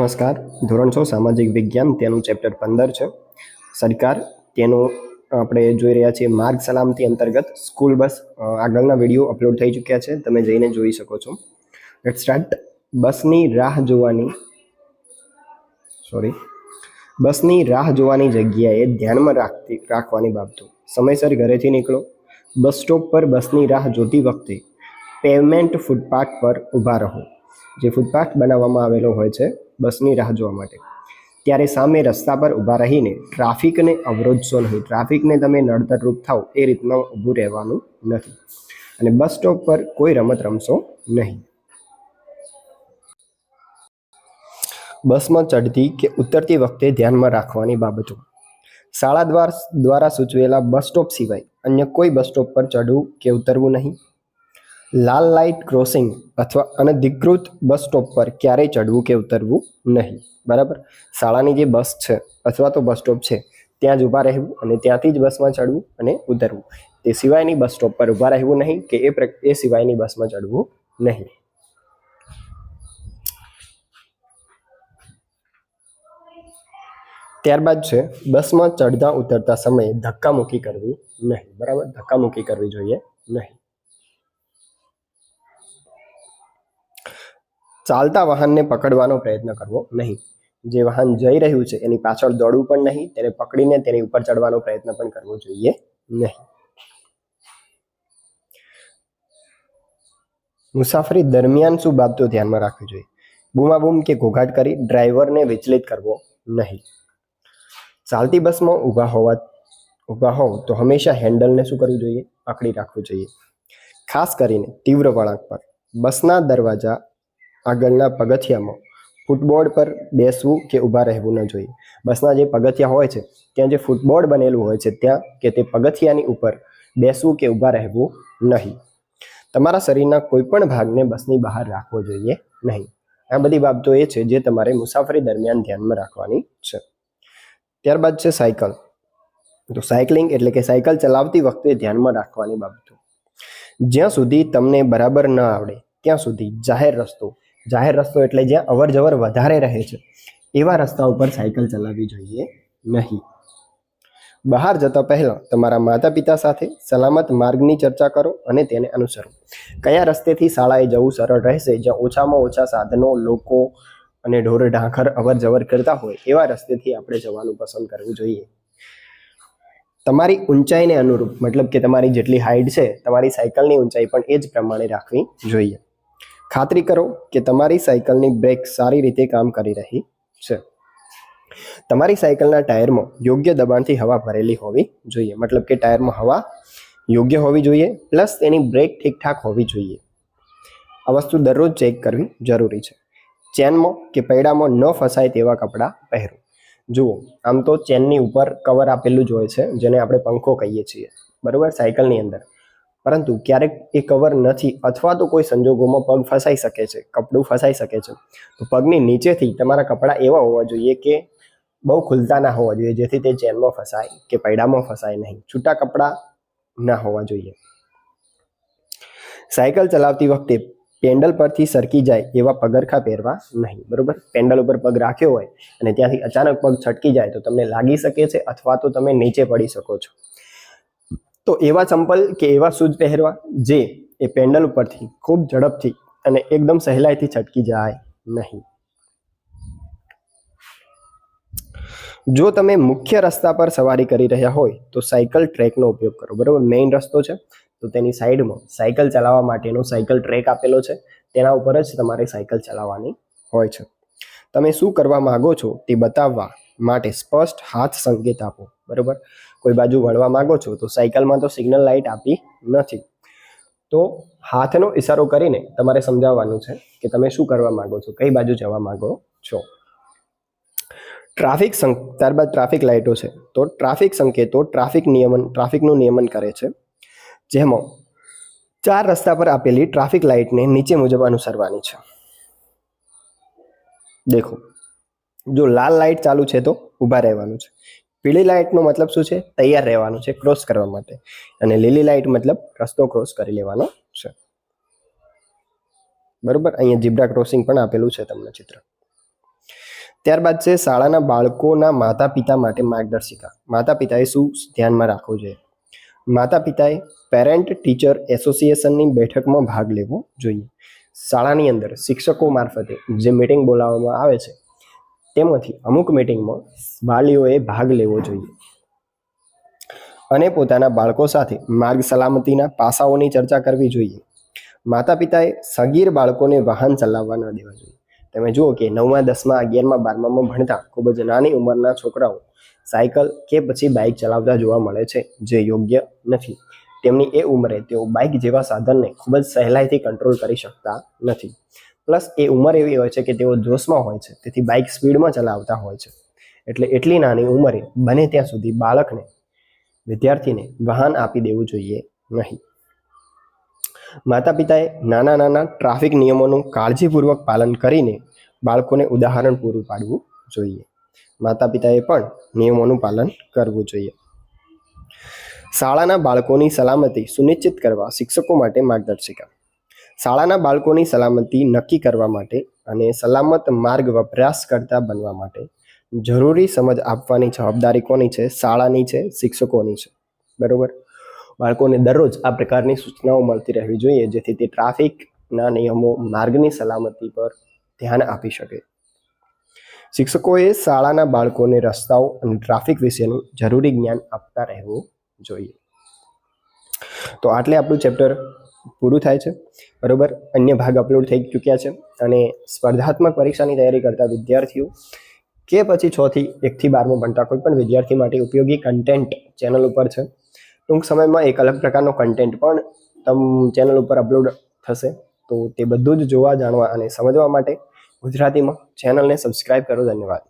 નમસ્કાર. ધોરણ છ, સામાજિક વિજ્ઞાન, તેનું ચેપ્ટર પંદર છે. સરકાર તેનું, આપણે જોઈ રહ્યા છીએ માર્ગ સલામતી અંતર્ગત સ્કૂલ બસ આગળના વીડિયો અપલોડ થઈ ચૂક્યા છે. તમે જઈને જોઈ શકો છો. લેટ સ્ટાર્ટ બસની રાહ જોવાની સોરી બસની રાહ જોવાની જગ્યાએ ધ્યાનમાં રાખતી, રાખવાની બાબતો. સમયસર ઘરેથી નીકળો. બસ સ્ટોપ પર બસની રાહ જોતી વખતે પેવમેન્ટ ફૂટપાથ પર ઊભા રહો. જે ફૂટપાથ બનાવવામાં આવેલો હોય છે બસની રાહ જોવા માટે. ત્યારે સામે રસ્તા પર ઊભા રહીને ટ્રાફિકને અવરોધશો નહીં. ટ્રાફિકને તમે નડતરરૂપ થાવ એ રીતના ઊભું રહેવાનું નથી. અને બસ સ્ટોપ પર કોઈ રમત રમશો નહીં. બસમાં ચડતી કે ઉતરતી વખતે ધ્યાનમાં રાખવાની બાબતો. શાળા દ્વાર દ્વારા સૂચવેલા બસ સ્ટોપ સિવાય અન્ય કોઈ બસ સ્ટોપ પર ચડવું કે ઉતરવું નહીં. લાલ લાઇટ ક્રોસિંગ અથવા અનધિકૃત બસ સ્ટોપ પર ક્યારેય ચડવું કે ઉતરવું નહીં. બરાબર? શાળાની જે બસ છે અથવા તો બસ સ્ટોપ છે, ત્યાં જ ઊભા રહેવું અને ત્યાંથી જ બસમાં ચડવું અને ઉતરવું. તે સિવાયની બસ સ્ટોપ પર ઊભા રહેવું નહીં કે એ એ સિવાયની બસમાં ચડવું નહીં. ત્યારબાદ છે, બસમાં ચડતા ઉતરતા સમયે ધક્કામુક્કી કરવી નહીં. બરાબર? ધક્કામુક્કી કરવી જોઈએ નહીં. ચાલતા વાહનને પકડવાનો પ્રયત્ન કરવો નહીં. જે વાહન જઈ રહ્યું છે એની પાછળ દોડવું પણ નહીં, તેને પકડીને તેની ઉપર ચડવાનો પ્રયત્ન પણ કરવો જોઈએ નહીં. મુસાફરી દરમિયાન શું બાબતો ધ્યાનમાં રાખવી જોઈએ? બૂમાબૂમ કે ઘોઘાટ કરી ડ્રાઈવરને વિચલિત કરવો નહીં. ચાલતી બસમાં ઊભા હોવા, ઊભા હોવ તો હંમેશા હેન્ડલને શું કરવું જોઈએ? પકડી રાખવું જોઈએ. ખાસ કરીને તીવ્ર વળાંક પર. બસના દરવાજા આગળના પગથિયામાં. ફૂટબોર્ડ પર બેસવું કે ઊભા રહેવું ન જોઈએ. બસના જે પગથિયા હોય છે, ત્યાં જે ફૂટબોર્ડ બનેલું હોય છે, ત્યાં કે તે પગથિયાની ઉપર બેસવું કે ઊભા રહેવું નહીં. તમારા શરીરના કોઈ પણ ભાગને બસની બહાર રાખવો જોઈએ નહીં. આ બધી બાબતો એ છે જે તમારે મુસાફરી દરમિયાન ધ્યાનમાં રાખવાની છે. ત્યારબાદ છે સાયકલ. તો સાયકલિંગ એટલે કે સાયકલ ચલાવતી વખતે ધ્યાનમાં રાખવાની બાબતો. જ્યાં સુધી તમને બરાબર ન આવડે, ત્યાં સુધી જાહેર રસ્તો જાહેર રસ્તો એટલે જ્યાં અવર જવર વધારે રહે છે, એવા રસ્તા ઉપર સાયકલ ચલાવવી જોઈએ નહીં. બહાર જતા પહેલાં તમારા માતા પિતા સાથે સલામત માર્ગની ચર્ચા કરો અને તેને અનુસરો. કયા રસ્તેથી શાળાએ જવું સરળ રહેશે, જ્યાં ઓછામાં ઓછા સાધનો, લોકો અને ઢોર ઢાંખર અવર જવર કરતા હોય, એવા રસ્તેથી આપણે જવાનું પસંદ કરવું જોઈએ. તમારી ઊંચાઈને અનુરૂપ, મતલબ કે તમારી જેટલી હાઈટ છે, તમારી સાયકલની ઊંચાઈ પણ એ જ પ્રમાણે રાખવી જોઈએ. ખાતરી કરો કે તમારી સાયકલની બ્રેક સારી રીતે કામ કરી રહી છે. તમારી સાયકલના ટાયરમાં યોગ્ય દબાણથી હવા ભરેલી હોવી જોઈએ. મતલબ કે ટાયરમાં હવા યોગ્ય હોવી જોઈએ, પ્લસ તેની બ્રેક ઠીકઠાક હોવી જોઈએ. આ વસ્તુ દરરોજ ચેક કરવી જરૂરી છે. ચેનમાં કે પૈડામાં ન ફસાય તેવા કપડાં પહેરો. જુઓ, આમ તો ચેનની ઉપર કવર આપેલું જ હોય છે, જેને આપણે પંખો કહીએ છીએ. બરાબર? સાયકલની અંદર. પરંતુ ક્યારેક એ કવર નથી અથવા તો કોઈ સંજોગોમાં પગ ફસાઈ શકે છે, કપડું ફસાઈ શકે છે. તો પગની નીચેથી તમારા કપડાં એવા હોવા જોઈએ કે બહુ ખુલતા ના હોવા જોઈએ, જેથી તે ચેનમાં ફસાય કે પૈડામાં ફસાય નહીં. છૂટા કપડાં ના હોવા જોઈએ. સાયકલ ચલાવતી વખતે પેન્ડલ પરથી સરકી જાય એવા પગરખા પહેરવા નહીં, બરોબર? પેન્ડલ ઉપર પગ રાખ્યો હોય અને ત્યાંથી અચાનક પગ છટકી જાય તો તમને લાગી શકે છે અથવા તો તમે નીચે પડી શકો છો. તો એવા ચંપલ કે એવા શૂઝ પહેરવા જે એ પેન્ડલ ઉપરથી ખૂબ ઝડપથી અને એકદમ સહેલાઈથી છટકી જાય નહીં. જો તમે મુખ્ય રસ્તા પર સવારી કરી રહ્યા હોય તો સાયકલ ટ્રેકનો ઉપયોગ કરો. બરાબર? મેઇન રસ્તો છે. તો તેની સાઈડમાં સાયકલ ચલાવવા માટેનો સાયકલ ટ્રેક આપેલો છે. તેના ઉપર જ તમારે સાયકલ ચલાવવાની હોય છે. તમે શું કરવા માગો છો તે બતાવવા માટે સ્પષ્ટ હાથ સંકેત આપો. બરાબર? કોઈ બાજુ વળવા માંગો છો, તો સાયકલમાં તો સિગ્નલ લાઇટ આપી નથી. તો હાથનો ઇશારો કરીને તમારે સમજાવવાનું છે કે તમે શું કરવા માંગો છો, કઈ બાજુ જવા માંગો છો. ટ્રાફિક સંક, ત્યારબાદ ટ્રાફિક લાઇટો છે. તો ટ્રાફિક સંકેતો, ટ્રાફિક નિયમન, ટ્રાફિકનું નિયમન કરે છે. જેમાં ચાર રસ્તા પર આપેલી ટ્રાફિક લાઇટને નીચે મુજબ અનુસરવાની છે. દેખો, જો લાલ લાઇટ ચાલુ છે તો ઊભા રહેવાનું છે. પીળી લાઇટનો મતલબ શું છે? તૈયાર રહેવાનું છે ક્રોસ કરવા માટે. અને લીલી લાઇટ મતલબ રસ્તો ક્રોસ કરી લેવાનો છે. બરોબર? અહીંયા જીબ્રા ક્રોસિંગ પણ આપેલું છે તમને ચિત્ર. ત્યારબાદ છે શાળાના બાળકોના માતા પિતા માટે માર્ગદર્શિકા. માતા પિતાએ શું ધ્યાનમાં રાખવું જોઈએ? માતા પિતાએ પેરેન્ટ ટીચર એસોસિએશનની બેઠકમાં ભાગ લેવો જોઈએ. શાળાની અંદર શિક્ષકો મારફતે જે મિટિંગ બોલાવવામાં આવે છે તેમાંથી અમુક મિટિંગમાં વાલીઓએ ભાગ લેવો જોઈએ. અને પોતાના બાળકો સાથે માર્ગ સલામતીના પાસાઓની ચર્ચા કરવી જોઈએ. માતા પિતાએ સગીર બાળકોને વાહન ચલાવવા ન દેવા જોઈએ. તમે જુઓ કે નવમા, દસમા, અગિયારમાં, બારમામાં ભણતા ખૂબ જ નાની ઉંમરના છોકરાઓ સાયકલ કે પછી બાઇક ચલાવતા જોવા મળે છે, જે યોગ્ય નથી. તેમની એ ઉંમરે તેઓ બાઇક જેવા સાધનને ખૂબ જ સહેલાઈથી કંટ્રોલ કરી શકતા નથી. પ્લસ એ ઉંમર એવી હોય છે કે તેઓ જોશમાં હોય છે. તેથી બાઇક સ્પીડમાં ચલાવતા હોય છે. એટલે એટલી નાની ઉંમરે બને ત્યાં સુધી બાળકને, વિદ્યાર્થીને વાહન આપી દેવું જોઈએ નહીં. માતા પિતાએ નાના નાના ટ્રાફિક નિયમોનું કાળજીપૂર્વક પાલન કરીને બાળકોને ઉદાહરણ પૂરું પાડવું જોઈએ. માતા પિતાએ પણ નિયમોનું પાલન કરવું જોઈએ. શાળાના બાળકોની સલામતી સુનિશ્ચિત કરવા શિક્ષકો માટે માર્ગદર્શિકા. શાળાના બાળકોની સલામતી નક્કી કરવા માટે અને સલામત માર્ગ વપરાશકર્તા બનવા માટે જરૂરી સમજ આપવાની જવાબદારી કોની છે, શાળાની છે, શિક્ષકોની છે. બરાબર? બાળકોને દરરોજ આ પ્રકારની સૂચનાઓ મળતી રહેવી જોઈએ જેથી તે ટ્રાફિકના નિયમો, માર્ગની સલામતી પર ધ્યાન આપી શકે. શિક્ષકોએ શાળાના બાળકોને રસ્તાઓ અને ટ્રાફિક વિશેનું જરૂરી જ્ઞાન આપતા રહેવું જોઈએ. તો આટલે આપણું ચેપ્ટર પૂરું થાય છે. બરોબર? અન્ય ભાગ અપલોડ થઈ ચૂક્યા છે અને સ્પર્ધાત્મક પરીક્ષાની તૈયારી કરતા વિદ્યાર્થીઓ કે પછી છ થી એકથી બારમાં ભણતા કોઈ પણ વિદ્યાર્થી માટે ઉપયોગી કન્ટેન્ટ ચેનલ ઉપર છે. ટૂંક સમયમાં એક અલગ પ્રકારનો કન્ટેન્ટ પણ તમ ચેનલ ઉપર અપલોડ થશે. તો તે બધું જ જોવા, જાણવા અને સમજવા માટે ગુજરાતીમાં ચેનલને સબસ્ક્રાઈબ કરો. ધન્યવાદ.